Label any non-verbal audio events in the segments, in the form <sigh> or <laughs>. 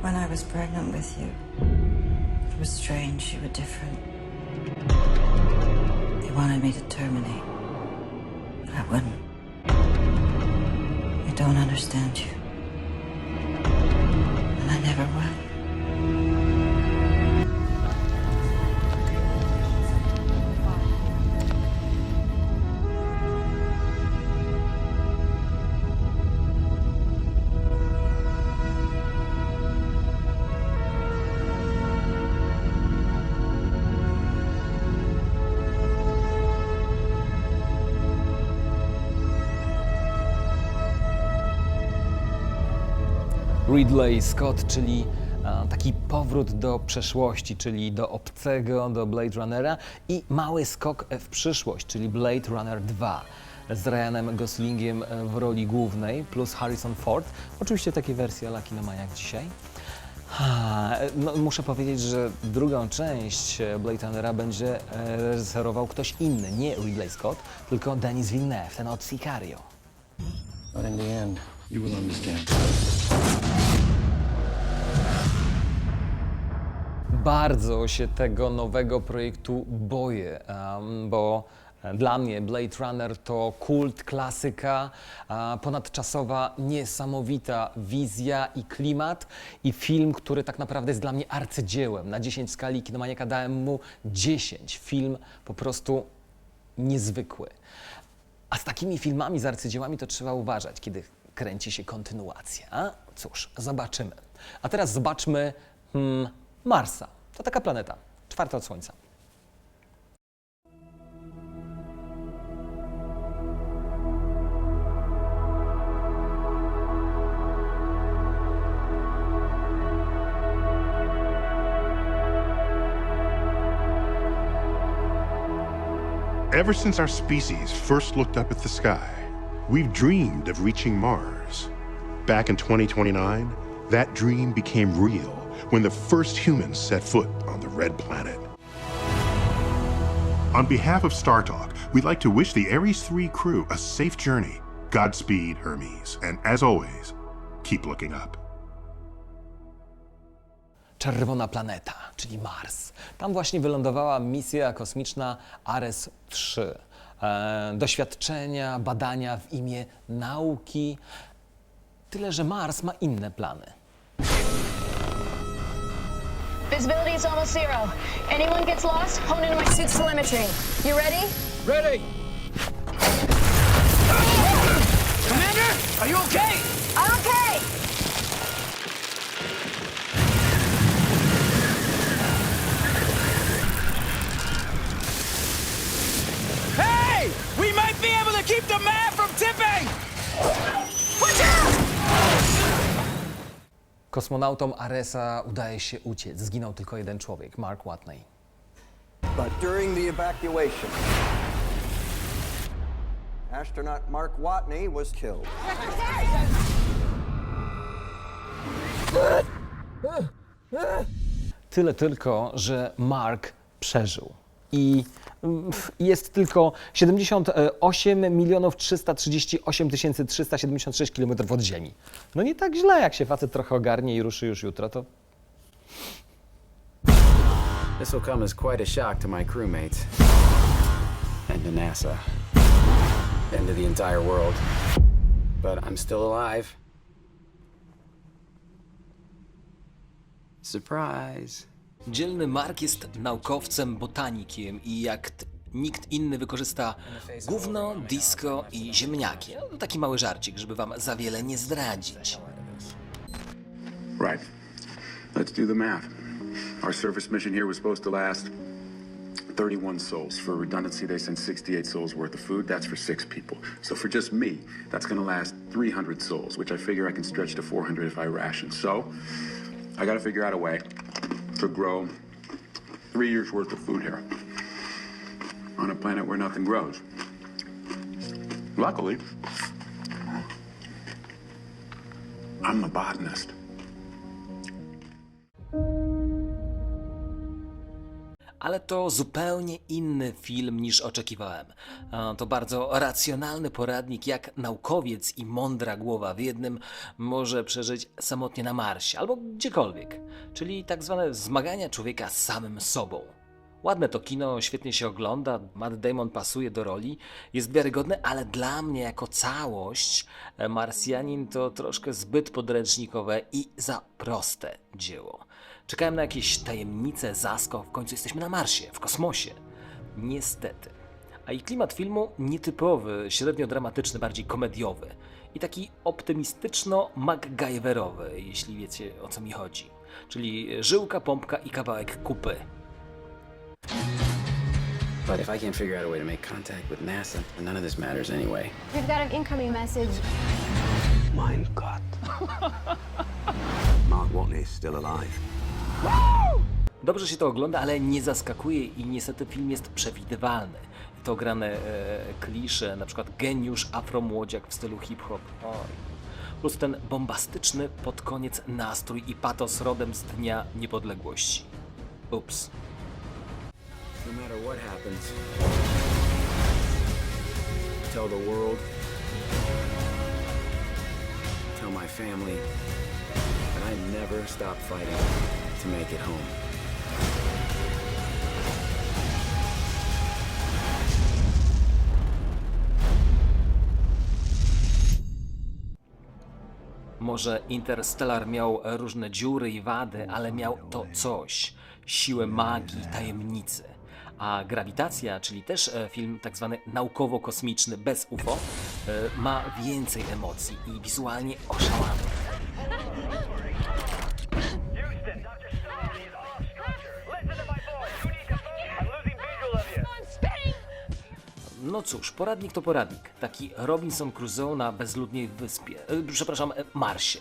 When I was pregnant with you, it was strange. You were different. You wanted me to terminate, but I wouldn't. I don't understand you, and I never will. Ridley Scott, czyli e, taki powrót do przeszłości, czyli do obcego, do Blade Runnera i mały skok w przyszłość, czyli Blade Runner 2 z Ryanem Goslingiem e, w roli głównej plus Harrison Ford. Oczywiście takie wersje ala Kinoma jak dzisiaj. No, muszę powiedzieć, że drugą część e, Blade Runnera będzie reżyserował ktoś inny, nie Ridley Scott, tylko Denis Villeneuve, ten od Sicario. But in the end, you will understand. Bardzo się tego nowego projektu boję, bo dla mnie Blade Runner to kult, klasyka, ponadczasowa, niesamowita wizja i klimat i film, który tak naprawdę jest dla mnie arcydziełem. Na 10 w skali Kinomaniaka dałem mu 10. Film po prostu niezwykły. A z takimi filmami, z arcydziełami to trzeba uważać, kiedy kręci się kontynuacja. Cóż, zobaczymy. A teraz zobaczmy hmm, Marsa. To taka planeta, czwarta od Słońca. Ever since our species first looked up at the sky, we've dreamed of reaching Mars. Back in 2029, that dream became real when the first humans set foot on the red planet. On behalf of StarTalk, we'd like to wish the Ares 3 crew a safe journey. Godspeed, Hermes. And as always, keep looking up. Czerwona planeta, czyli Mars. Tam właśnie wylądowała misja kosmiczna Ares 3. E, doświadczenia, badania w imię nauki. Tyle, że Mars ma inne plany. Visibility is almost zero. Anyone gets lost, hone into my suit's telemetry. You ready? Ready! Commander, are you okay? I'm okay! Hey! We might be able to keep the map from tipping! Kosmonautom Aresa udaje się uciec. Zginął tylko jeden człowiek, Mark Watney. But during the evacuation, astronaut Mark Watney was killed. Tyle tylko, że Mark przeżył. I jest tylko 78 milionów 338 tysięcy 376 kilometrów od Ziemi. No nie tak źle, jak się facet trochę ogarnie i ruszy już jutro, to This will come as quite a shock to my crewmates. And to NASA. And to the entire world. But I'm still alive. Surprise. Dzielny Mark jest naukowcem, botanikiem i jak nikt inny wykorzysta gówno, disco i ziemniaki. No, taki mały żarcik, żeby wam za wiele nie zdradzić. Right. Let's do the math. Our surface mission here was supposed to last 31 souls. For redundancy, they sent 68 souls worth of food. That's for six people. So for just me, that's going to last 300 souls, which I figure I can stretch to 400 if I ration. So I got to figure out a way to grow three years worth of food here on a planet where nothing grows. Luckily, I'm a botanist. Ale to zupełnie inny film niż oczekiwałem. To bardzo racjonalny poradnik, jak naukowiec i mądra głowa w jednym może przeżyć samotnie na Marsie albo gdziekolwiek. Czyli tak zwane zmagania człowieka z samym sobą. Ładne to kino, świetnie się ogląda, Matt Damon pasuje do roli, jest wiarygodny, ale dla mnie jako całość e, Marsjanin to troszkę zbyt podręcznikowe i za proste dzieło. Czekałem na jakieś tajemnice, zasko, w końcu jesteśmy na Marsie, w kosmosie. Niestety. A i klimat filmu nietypowy, średnio dramatyczny, bardziej komediowy i taki optymistyczno-MacGyverowy, jeśli wiecie o co mi chodzi. Czyli żyłka, pompka i kawałek kupy. But if I can't figure out a way to make contact with NASA, then none of this matters anyway. We've got an incoming message. Mein Gott. <laughs> Mark Watney is still alive. Dobrze się to ogląda, ale nie zaskakuje i niestety film jest przewidywalny. To grane e, klisze, na przykład geniusz afromłodziak w stylu hip-hop. Plus ten bombastyczny pod koniec nastrój i patos rodem z Dnia Niepodległości. Ups. No matter what happens, tell the world, tell my family that I never stop fighting to make it home. Może Interstellar miał różne dziury i wady, ale miał to coś siłę magii, tajemnicy. A Grawitacja, czyli też e, film tak zwany naukowo-kosmiczny bez UFO, e, ma więcej emocji i wizualnie oszałamy. No cóż, poradnik to poradnik. Taki Robinson Crusoe na bezludnej wyspie, e, przepraszam, e, Marsie.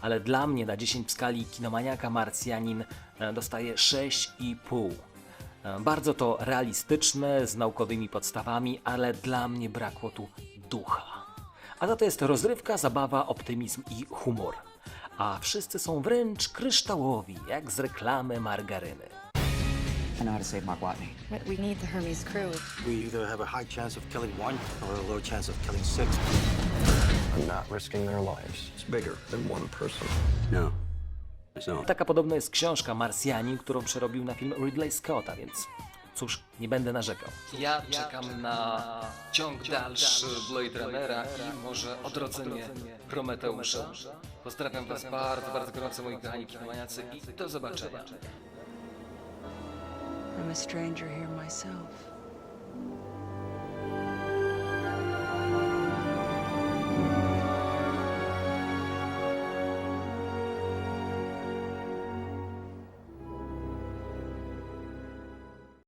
Ale dla mnie na 10 w skali kinomaniaka Marsjanin e, dostaje 6,5. E, Bardzo to realistyczne, z naukowymi podstawami, ale dla mnie brakło tu ducha. A za to jest rozrywka, zabawa, optymizm i humor. A wszyscy są wręcz kryształowi, jak z reklamy margaryny. I know how to save Mark Watney. But we need the Hermes crew. We either have a high chance of killing one or a low chance of killing six. I'm not risking their lives. It's bigger than one person. No. Not. Taka podobna jest książka Marsjanin, którą przerobił na film Ridley Scotta, więc cóż, nie będę narzekał. Ja czekam na ciąg dalszy Blade Runnera i może odrodzenie Prometeusza. Pozdrawiam Was bardzo, bardzo gorąco, moi kochani kinomaniacy i do zobaczenia. I'm a stranger here myself.